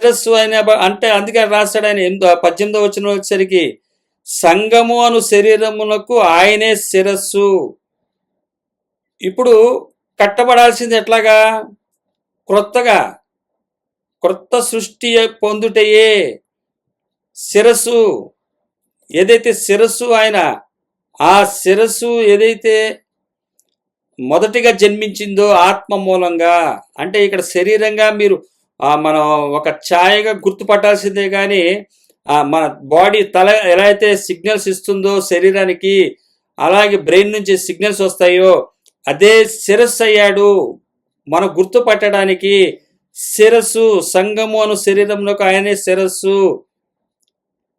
శిరస్సు ఆయన అంటే అందుకే రాస్తాడు ఆయన ఎనిమిదో పద్దెనిమిదో వచ్చిన వచ్చేసరికి సంగము అను శరీరమునకు ఆయనే శిరస్సు. ఇప్పుడు కట్టబడాల్సింది ఎట్లాగా? క్రొత్తగా క్రొత్త సృష్టి పొందుటయే శిరస్సు. ఏదైతే శిరస్సు ఆయన ఆ శిరస్సు ఏదైతే మొదటిగా జన్మించిందో ఆత్మ మూలంగా అంటే ఇక్కడ శరీరంగా మీరు మనం ఒక ఛాయగా గుర్తుపట్టాల్సిందే కానీ మన బాడీ తల ఎలా అయితే సిగ్నల్స్ ఇస్తుందో శరీరానికి అలాగే బ్రెయిన్ నుంచి సిగ్నల్స్ వస్తాయో అదే శిరస్సు అయ్యాడు. మనం గుర్తుపట్టడానికి శిరస్సు సంగము అను శరీరంలోకి ఆయనే శిరస్సు.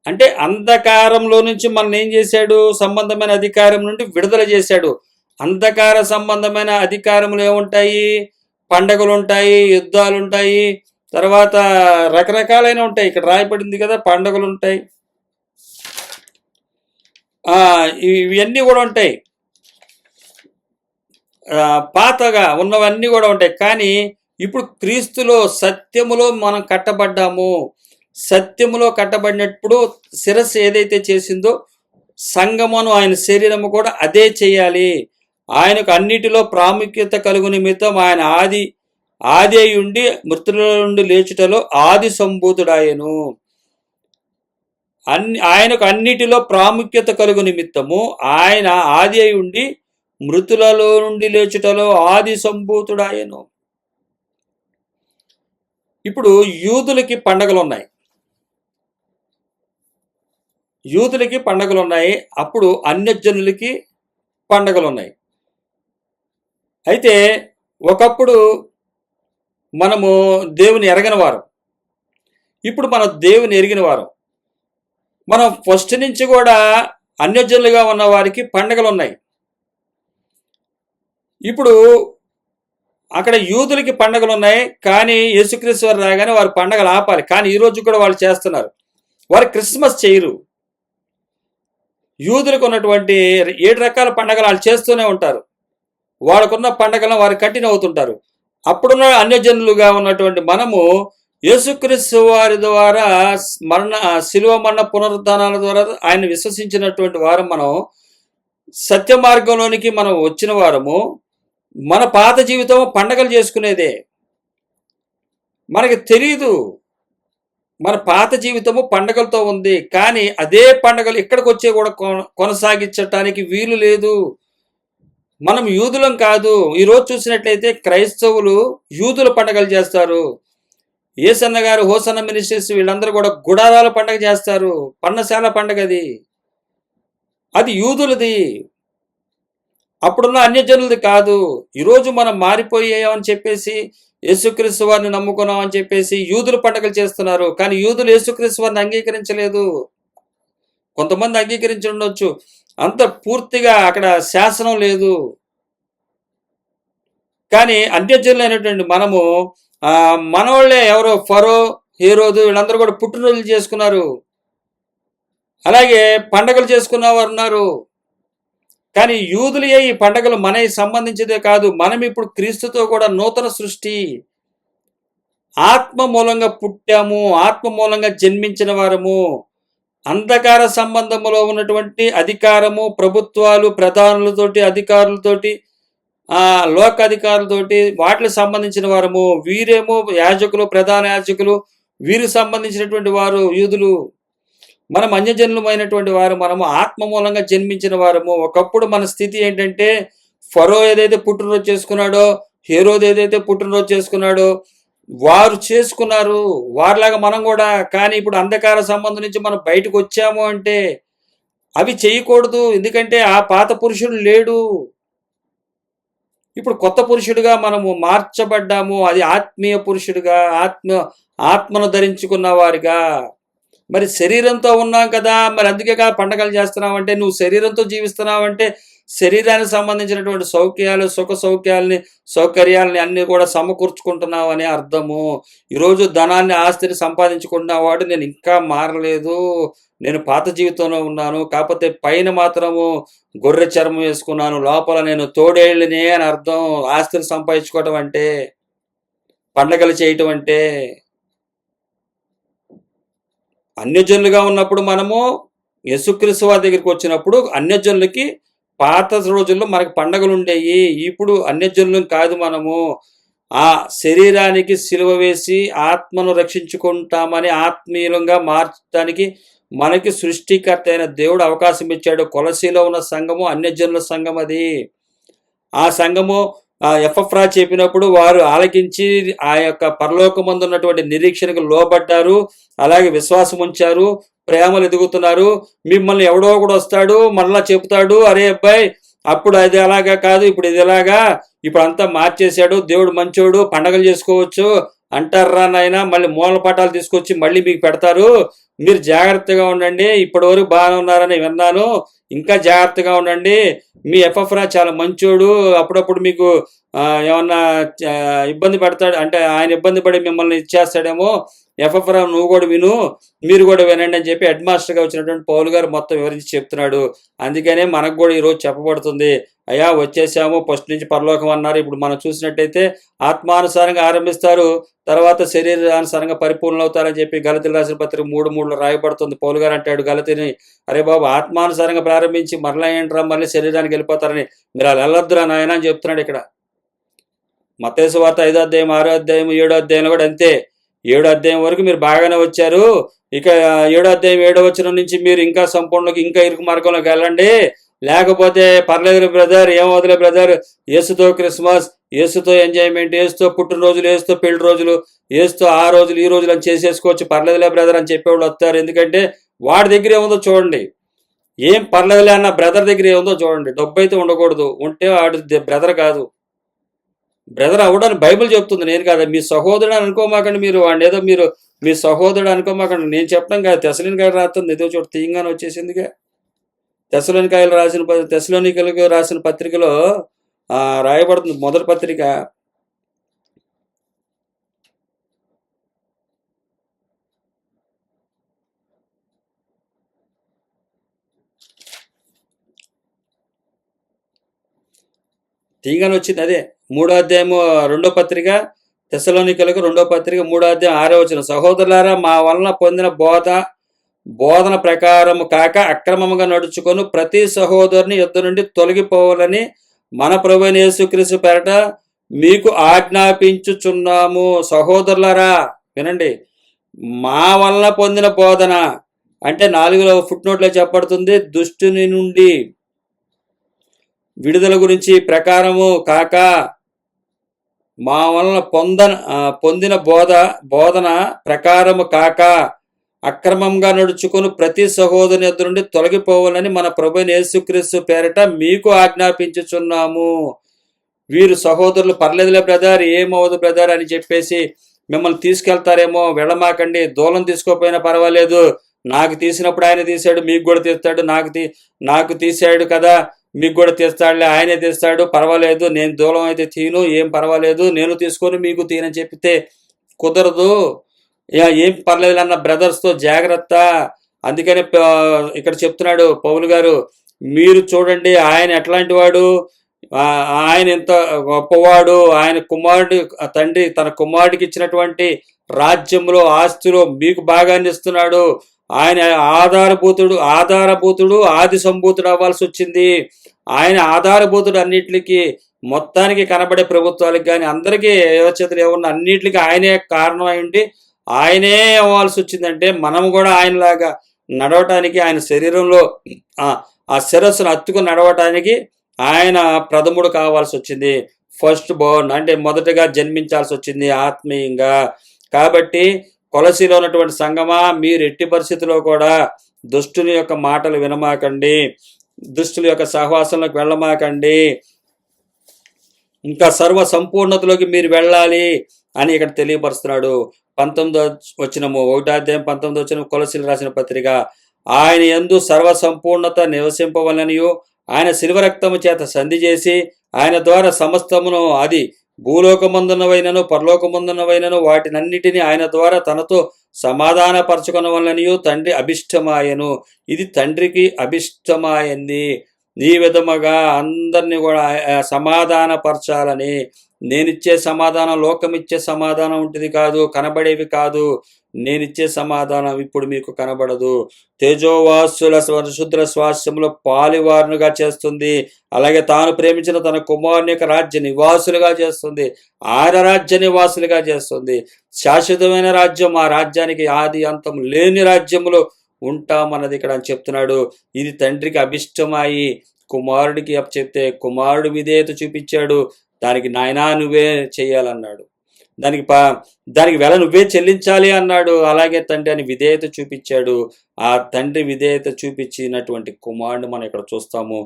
అంటే అంధకారంలో నుంచి మనల్ని ఏం చేశాడు? సంబంధమైన అధికారం నుండి విడుదల చేశాడు. అంధకార సంబంధమైన అధికారములు ఏముంటాయి? పండగలు ఉంటాయి యుద్ధాలు ఉంటాయి తర్వాత రకరకాలైన ఉంటాయి. ఇక్కడ రాయబడింది కదా పండుగలు ఉంటాయి. ఇవన్నీ కూడా ఉంటాయి. పాతగా ఉన్నవన్నీ కూడా ఉంటాయి. కానీ ఇప్పుడు క్రీస్తులో సత్యములో మనం కట్టబడ్డాము. సత్యములో కట్టబడినప్పుడు శిరస్సు ఏదైతే చేసిందో సంగమను ఆయన శరీరము కూడా అదే చేయాలి. ఆయనకు అన్నిటిలో ప్రాముఖ్యత కలుగు నిమిత్తం ఆయన ఆది ఆదేయుండి ఉండి మృతుల నుండి లేచుటలో ఆది సంభూతుడాయను అన్ని ఆయనకు అన్నిటిలో ప్రాముఖ్యత కలుగు నిమిత్తము ఆయన ఆది అయి ఉండి మృతులలో నుండి లేచుటలో ఆది సంభూతుడాయను ఇప్పుడు యూదులకి పండగలు ఉన్నాయి యూదులకి పండగలు ఉన్నాయి అప్పుడు అన్యజనులకి పండగలు ఉన్నాయి అయితే ఒకప్పుడు మనము దేవుని ఎరగని వారం. ఇప్పుడు మనం దేవుని ఎరిగిన వారం. మనం ఫస్ట్ నుంచి కూడా అన్యజనులుగా ఉన్న వారికి పండగలు ఉన్నాయి ఇప్పుడు అక్కడ యూదులకి పండగలు ఉన్నాయి కానీ యేసుక్రీస్తు వారు రాగానే వారు పండగలు ఆపాలి. కానీ ఈరోజు కూడా వాళ్ళు చేస్తున్నారు. వారు క్రిస్మస్ చేయరు. యూదులకు ఉన్నటువంటి ఏడు రకాల పండగలు వాళ్ళు చేస్తూనే ఉంటారు. వాళ్ళకున్న పండగలను వారు కఠిన అవుతుంటారు అప్పుడున్న అన్యజనులుగా ఉన్నటువంటి మనము యేసుక్రీస్తు వారి ద్వారా మరణ శిలువ మరణ పునరుద్ధానాల ద్వారా ఆయన విశ్వసించినటువంటి వారం మనం సత్య మార్గంలోనికి మనం వచ్చిన వారము మన పాత జీవితం పండగలు చేసుకునేదే. మనకి తెలియదు మన పాత జీవితము పండగలతో ఉంది కానీ అదే పండగలు ఇక్కడికి వచ్చే కూడా కొన- కొనసాగించటానికి వీలు లేదు. మనం యూదులం కాదు. ఈరోజు చూసినట్లయితే క్రైస్తవులు యూదుల పండగలు చేస్తారు. ఏసన్న గారు హోసన్న మినిస్ట్రీస్ వీళ్ళందరూ కూడా గుడారాల పండగ చేస్తారు. పన్నశాల పండగ అది. అది యూదులది. అప్పుడున్న అన్యజనులది కాదు. ఈరోజు మనం మారిపోయామని చెప్పేసి యేసుక్రీస్తు వారిని నమ్ముకున్నాం అని చెప్పేసి యూదులు పండగలు చేస్తున్నారు. కానీ యూదులు యేసుక్రీస్తు వారిని అంగీకరించలేదు. కొంతమంది అంగీకరించి ఉండొచ్చు. అంత పూర్తిగా అక్కడ శాసనం లేదు. కానీ అన్యజనులైనటువంటి మనము మనవాళ్ళే మనోళ్ళే ఎవరో ఫరో హీరోదు వీళ్ళందరూ కూడా పుట్టినరోజులు చేసుకున్నారు. అలాగే పండగలు చేసుకున్న వారు ఉన్నారు. కానీ యూదులే ఈ పండగలు మనకి సంబంధించిదే కాదు మనం ఇప్పుడు క్రీస్తుతో కూడా నూతన సృష్టి. ఆత్మ మూలంగా పుట్టాము ఆత్మ మూలంగా జన్మించిన వారము. అంధకార సంబంధములో ఉన్నటువంటి అధికారము ప్రభుత్వాలు ప్రధానులతోటి అధికారులతోటి లోక అధికారులతోటి వాటికి సంబంధించిన వారము. వీరేమో యాజకులు ప్రధాన యాజకులు వీరు సంబంధించినటువంటి వారు యూదులు. మనం అన్యజనులమైనటువంటి వారు మనము ఆత్మ మూలంగా జన్మించిన వారము. ఒకప్పుడు మన స్థితి ఏంటంటే ఫరో ఏదైతే పుట్టినరోజు చేసుకున్నాడో హీరోది ఏదైతే పుట్టినరోజు చేసుకున్నాడో వారు చేసుకున్నారు. వారిలాగా మనం కూడా కానీ ఇప్పుడు అంధకార సంబంధం నుంచి మనం బయటకు వచ్చాము అంటే అవి చేయకూడదు. ఎందుకంటే ఆ పాత పురుషుడు లేడు. ఇప్పుడు కొత్త పురుషుడిగా మనము మార్చబడ్డాము. అది ఆత్మీయ పురుషుడిగా ఆత్మ ఆత్మను ధరించుకున్న వారిగా. మరి శరీరంతో ఉన్నాం కదా. మరి అందుకే కదా పండగలు చేస్తున్నావు అంటే నువ్వు శరీరంతో జీవిస్తున్నావు అంటే శరీరానికి సంబంధించినటువంటి సౌఖ్యాలు సుఖ సౌఖ్యాలని సౌకర్యాలని అన్నీ కూడా సమకూర్చుకుంటున్నావు అనే అర్థము. ఈరోజు ధనాన్ని ఆస్తిని సంపాదించుకున్నవాడు నేను ఇంకా మారలేదు. నేను పాత జీవితంలో ఉన్నాను. కాకపోతే పైన మాత్రము గొర్రె చర్మం వేసుకున్నాను. లోపల నేను తోడేళ్ళనే అని అర్థం. ఆస్తిని సంపాదించుకోవటం అంటే పండగలు చేయటం అంటే అన్యజనులుగా ఉన్నప్పుడు మనము యేసుక్రీస్తు వారి దగ్గరికి వచ్చినప్పుడు అన్యజనులకి పాత రోజుల్లో మనకు పండగలు ఉండేవి ఇప్పుడు అన్యజనులం కాదు మనము. ఆ శరీరానికి సిలువ వేసి ఆత్మను రక్షించుకుంటామని ఆత్మీయంగా మార్చడానికి మనకి సృష్టికర్త అయిన దేవుడు అవకాశం ఇచ్చాడు. కొలసీలో ఉన్న సంఘము అన్యజనుల సంఘం అది. ఆ సంఘము ఎఫ్ఎఫ్రా చెప్పినప్పుడు వారు ఆలకించి ఆ యొక్క పరలోకమందు ఉన్నటువంటి నిరీక్షణకు లోబడ్డారు. అలాగే విశ్వాసం ఉంచారు ప్రేమలు ఎదుగుతున్నారు. మిమ్మల్ని ఎవడో కూడా వస్తాడు మళ్ళా చెప్తాడు అరే అబ్బాయి అప్పుడు అది అలాగా కాదు ఇప్పుడు ఇది ఎలాగా? ఇప్పుడు అంతా మార్చేశాడు దేవుడు మంచోడు పండగలు చేసుకోవచ్చు అంటారా నాయన మళ్ళీ మూల పటాలు తీసుకొచ్చి మళ్ళీ మీకు పెడతారు. మీరు జాగ్రత్తగా ఉండండి ఇప్పటి వరకు బాగానే ఉన్నారని విన్నాను. ఇంకా జాగ్రత్తగా ఉండండి. మీ ఎఫ్ఎఫ్రా చాలా మంచోడు. అప్పుడప్పుడు మీకు ఏమన్నా ఇబ్బంది పడతాడు అంటే ఆయన ఇబ్బంది పడి మిమ్మల్ని ఇచ్చేస్తాడేమో ఎఫ్ఎఫ్రా నువ్వు కూడా విను మీరు కూడా వినండి అని చెప్పి హెడ్ మాస్టర్గా వచ్చినటువంటి పౌలు గారు మొత్తం వివరించి చెప్తున్నాడు. అందుకనే మనకు కూడా ఈరోజు చెప్పబడుతుంది. అయ్యా వచ్చేసాము ఫస్ట్ నుంచి పరలోకం అన్నారు. ఇప్పుడు మనం చూసినట్టయితే ఆత్మానుసారంగా ఆరంభిస్తారు. తర్వాత శరీరానుసారంగా పరిపూర్ణ అవుతారని చెప్పి గలతీలు రాసిన పత్రిక మూడు మూడులో రాయబడుతుంది. పౌలు గారు అంటాడు గలతిని అరే బాబు ఆత్మానుసారంగా ప్రారంభించి మరలా ఏంట్రా మళ్ళీ శరీరానికి వెళ్ళిపోతారని మీరు అలా వెళ్ళొద్దురా నాయన అని చెప్తున్నాడు ఇక్కడ. మతేసు వార్త ఐదో అధ్యాయం ఆరో అధ్యాయం ఏడో అధ్యాయంలో కూడా అంతే. ఏడో అధ్యాయం వరకు మీరు బాగానే వచ్చారు. ఇక ఏడో అధ్యాయం ఏడో వచ్చిన నుంచి మీరు ఇంకా సంపూర్ణకి ఇంకా ఇరుకు మార్గంలోకి వెళ్ళండి. లేకపోతే పర్లేదు బ్రదర్ ఏం వదిలే బ్రదర్. ఏసుతో క్రిస్మస్ ఏసుతో ఎంజాయ్మెంట్ ఏసుతో పుట్టినరోజులు ఏసుతో పెళ్ళి రోజులు ఏసుతో ఆ రోజులు ఈ రోజులు అని చేసేసుకోవచ్చు. పర్లేదులే బ్రదర్ అని చెప్పేవాళ్ళు వస్తారు. ఎందుకంటే వాడి దగ్గర ఏముందో చూడండి. ఏం పర్లేదులే అన్న బ్రదర్ దగ్గర ఏముందో చూడండి. డబ్బు అయితే ఉండకూడదు. ఉంటే వాడు బ్రదర్ కాదు. బ్రదర్ అవ్వడానికి బైబిల్ చెప్తుంది. నేను కాదు మీ సహోదరుడు అనుకోమాకండి మీరు. వాడిని ఏదో మీరు మీ సహోదరుడు అనుకోమాకండి. నేను చెప్పడం కాదు. తెసలిని గారు రాస్తుంది ఏదో చోటు తీయంగానే వచ్చేసిందిగా. తెసలోనికాయలు రాసిన తెసలోనికలకు రాసిన పత్రికలో రాయబడుతుంది మొదటి పత్రిక. తీయగానే వచ్చింది అదే మూడో అధ్యాయము రెండో పత్రిక తెసలోనికలకు రెండో పత్రిక మూడో అధ్యాయం ఆరో వచ్చిన సహోదరులారా మా వలన పొందిన బోధ బోధన ప్రకారము కాక అక్రమముగా నడుచుకొని ప్రతి సహోదరుని యుద్ధ నుండి తొలగిపోవాలని మన ప్రభు అయిన యేసుక్రీస్తు పేరట మీకు ఆజ్ఞాపించుచున్నాము. సహోదరులరా వినండి. మా వలన పొందిన బోధన అంటే నాలుగులో ఫుట్ నోట్లో చెప్పబడుతుంది దుష్టుని నుండి విడుదల గురించి ప్రకారము కాక మా వలన పొందన పొందిన బోధ బోధన ప్రకారము కాక అక్రమంగా నడుచుకుని ప్రతి సహోదరుని ఎదురు నుండి తొలగిపోవాలని మన ప్రభు యేసుక్రీస్తు పేరిట మీకు ఆజ్ఞాపించుచున్నాము. వీరు సహోదరులు పర్లేదులే బ్రదర్ ఏమవదు బ్రదర్ అని చెప్పేసి మిమ్మల్ని తీసుకెళ్తారేమో వెళ్ళమాకండి దూలం తీసుకోపోయినా పర్వాలేదు. నాకు తీసినప్పుడు ఆయన తీశాడు మీకు కూడా తీస్తాడు నాకు తీ నాకు తీశాడు కదా మీకు కూడా తీస్తాడులే ఆయనే తీస్తాడు పర్వాలేదు నేను దూలం అయితే తీను ఏం పర్వాలేదు నేను తీసుకొని మీకు తీనని చెప్తే కుదరదు. ఏం పర్లేదు అన్న బ్రదర్స్తో జాగ్రత్త. అందుకని ఇక్కడ చెప్తున్నాడు పౌలు గారు మీరు చూడండి ఆయన ఎట్లాంటి వాడు? ఆయన ఎంత గొప్పవాడు? ఆయన కుమారుడు తండ్రి తన కుమారుడికి ఇచ్చినటువంటి రాజ్యంలో ఆస్తిలో మీకు భాగాన్ని ఇస్తున్నాడు ఆయన ఆధారభూతుడు ఆధారభూతుడు ఆది సంభూతుడు అవ్వాల్సి వచ్చింది. ఆయన ఆధారభూతుడు అన్నిటికీ మొత్తానికి కనబడే ప్రభుత్వాలకు కానీ అందరికీ యోచతులు ఏమన్నా అన్నిటికీ ఆయనే కారణం ఉండి ఆయనే అవ్వాల్సి వచ్చిందంటే మనం కూడా ఆయనలాగా నడవటానికి ఆయన శరీరంలో ఆ ఆ శిరస్సును అత్తుకుని నడవటానికి ఆయన ప్రథముడు కావాల్సి వచ్చింది ఫస్ట్ బోర్న్ అంటే మొదటగా జన్మించాల్సి వచ్చింది ఆత్మీయంగా. కాబట్టి కొలసిలో ఉన్నటువంటి సంగమా మీరు ఎట్టి పరిస్థితిలో కూడా దుష్టుని యొక్క మాటలు వినమాకండి. దుష్టుల యొక్క సహవాసంలోకి వెళ్ళమాకండి. ఇంకా సర్వ సంపూర్ణతలోకి మీరు వెళ్ళాలి. అని ఇక్కడ తెలియపరుస్తున్నాడు. పంతొమ్మిదో వచ్చినము ఒకటో అధ్యాయం పంతొమ్మిది వచ్చిన కొలసిలు రాసిన పత్రిక ఆయన ఎందు సర్వసంపూర్ణత నివసింపవలనియు ఆయన శిల్వ రక్తము చేత సంధి చేసి ఆయన ద్వారా సమస్తమును అది భూలోకమందున్నవైనను పరలోకమందున్నవైనను వాటినన్నిటిని ఆయన ద్వారా తనతో సమాధానపరచుకొనవలనియు తండ్రి అభిష్టమాయను. ఇది తండ్రికి అభిష్టమాయంది. ఈ విధముగా అందరినీ కూడా సమాధానపరచాలని నేనిచ్చే సమాధానం లోకమిచ్చే సమాధానం ఉంటుంది కాదు కనబడేవి కాదు. నేనిచ్చే సమాధానం ఇప్పుడు మీకు కనబడదు. తేజోవాసుల శుద్ర స్వాస్యంలో పాలివారునుగా చేస్తుంది. అలాగే తాను ప్రేమించిన తన కుమారుని యొక్క రాజ్య నివాసులుగా చేస్తుంది. ఆయన రాజ్య నివాసులుగా చేస్తుంది. శాశ్వతమైన రాజ్యం ఆ రాజ్యానికి ఆది అంతం లేని రాజ్యంలో ఉంటామన్నది ఇక్కడ అని చెప్తున్నాడు. ఇది తండ్రికి అభిష్టమాయి. కుమారుడికి చెప్తే కుమారుడు విధేయత చూపించాడు. దానికి నాయనా నువ్వే చేయాలన్నాడు. దానికి ప దానికి వెల నువ్వే చెల్లించాలి అన్నాడు. అలాగే తండ్రి అని విధేయత చూపించాడు. ఆ తండ్రి విధేయత చూపించినటువంటి కుమారుడు మనం ఇక్కడ చూస్తాము.